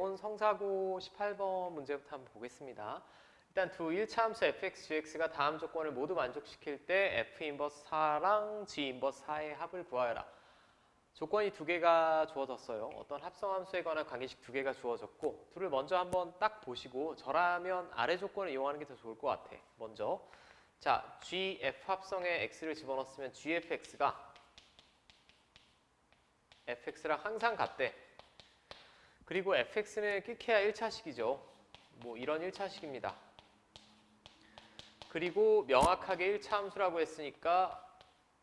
본 성사고 18번 문제부터 한번 보겠습니다. 일단 두 1차 함수 fx, gx가 다음 조건을 모두 만족시킬 때 f 인버스 4랑 g 인버스 4의 합을 구하여라. 조건이 두 개가 주어졌어요. 어떤 합성 함수에 관한 관계식 두 개가 주어졌고 둘을 먼저 한번 딱 보시고 저라면 아래 조건을 이용하는 게 더 좋을 것 같아. 먼저 자 gf 합성에 x를 집어넣었으면 gfx가 fx랑 항상 같대. 그리고 fx는 끽해야 1차식이죠. 뭐 이런 1차식입니다. 그리고 명확하게 1차 함수라고 했으니까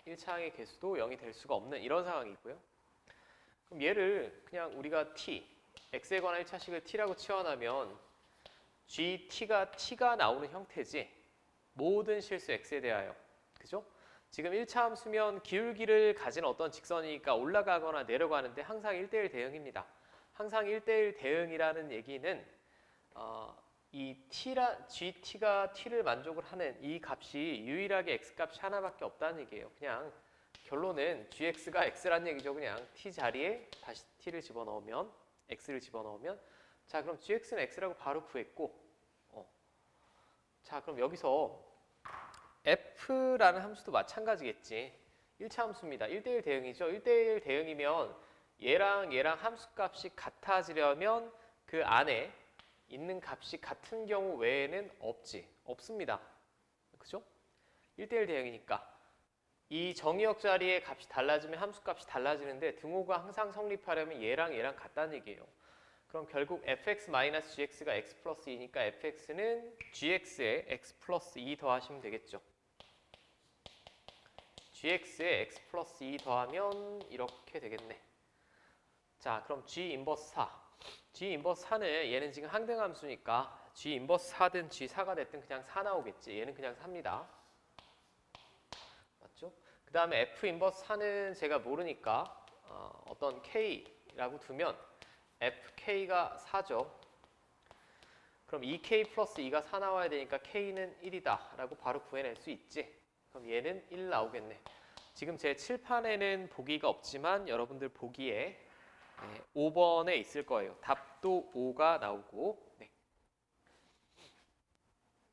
1차 항의 개수도 0이 될 수가 없는 이런 상황이고요. 그럼 얘를 그냥 우리가 t, x에 관한 1차식을 t라고 치환하면 gt가 t가 나오는 형태지 모든 실수 x에 대하여 그죠? 지금 1차 함수면 기울기를 가진 어떤 직선이니까 올라가거나 내려가는데 항상 1대1 대응입니다. 항상 1대1 대응이라는 얘기는 어, 이 t라 gt가 t를 만족을 하는 이 값이 유일하게 x 값이 하나밖에 없다는 얘기예요. 그냥 결론은 gx가 x란 얘기죠. 그냥 t 자리에 다시 t를 집어넣으면 x를 집어넣으면 자 그럼 gx는 x라고 바로 구했고 어. 자 그럼 여기서 f라는 함수도 마찬가지겠지. 1차 함수입니다. 1대1 대응이죠. 1대1 대응이면 얘랑 얘랑 함수 값이 같아지려면 그 안에 있는 값이 같은 경우 외에는 없지. 없습니다. 그죠? 1대1 대응이니까. 이 정의역 자리의 값이 달라지면 함수 값이 달라지는데 등호가 항상 성립하려면 얘랑 얘랑 같다는 얘기예요. 그럼 결국 fx-gx가 x 플러스 2니까 fx는 gx에 x 플러스 2 더하시면 되겠죠. gx에 x 플러스 2 더하면 이렇게 되겠네. 자, 그럼 g 인버스 4. g 인버스 4는 얘는 지금 항등 함수니까 g 인버스 4든 g 4가 됐든 그냥 4 나오겠지. 얘는 그냥 4입니다. 맞죠? 그 다음에 f 인버스 4는 제가 모르니까 어, 어떤 k라고 두면 fk가 4죠. 그럼 2k 플러스 2가 4 나와야 되니까 k는 1이다 라고 바로 구해낼 수 있지. 그럼 얘는 1 나오겠네. 지금 제 칠판에는 보기가 없지만 여러분들 보기에 네, 5번에 있을 거예요. 답도 5가 나오고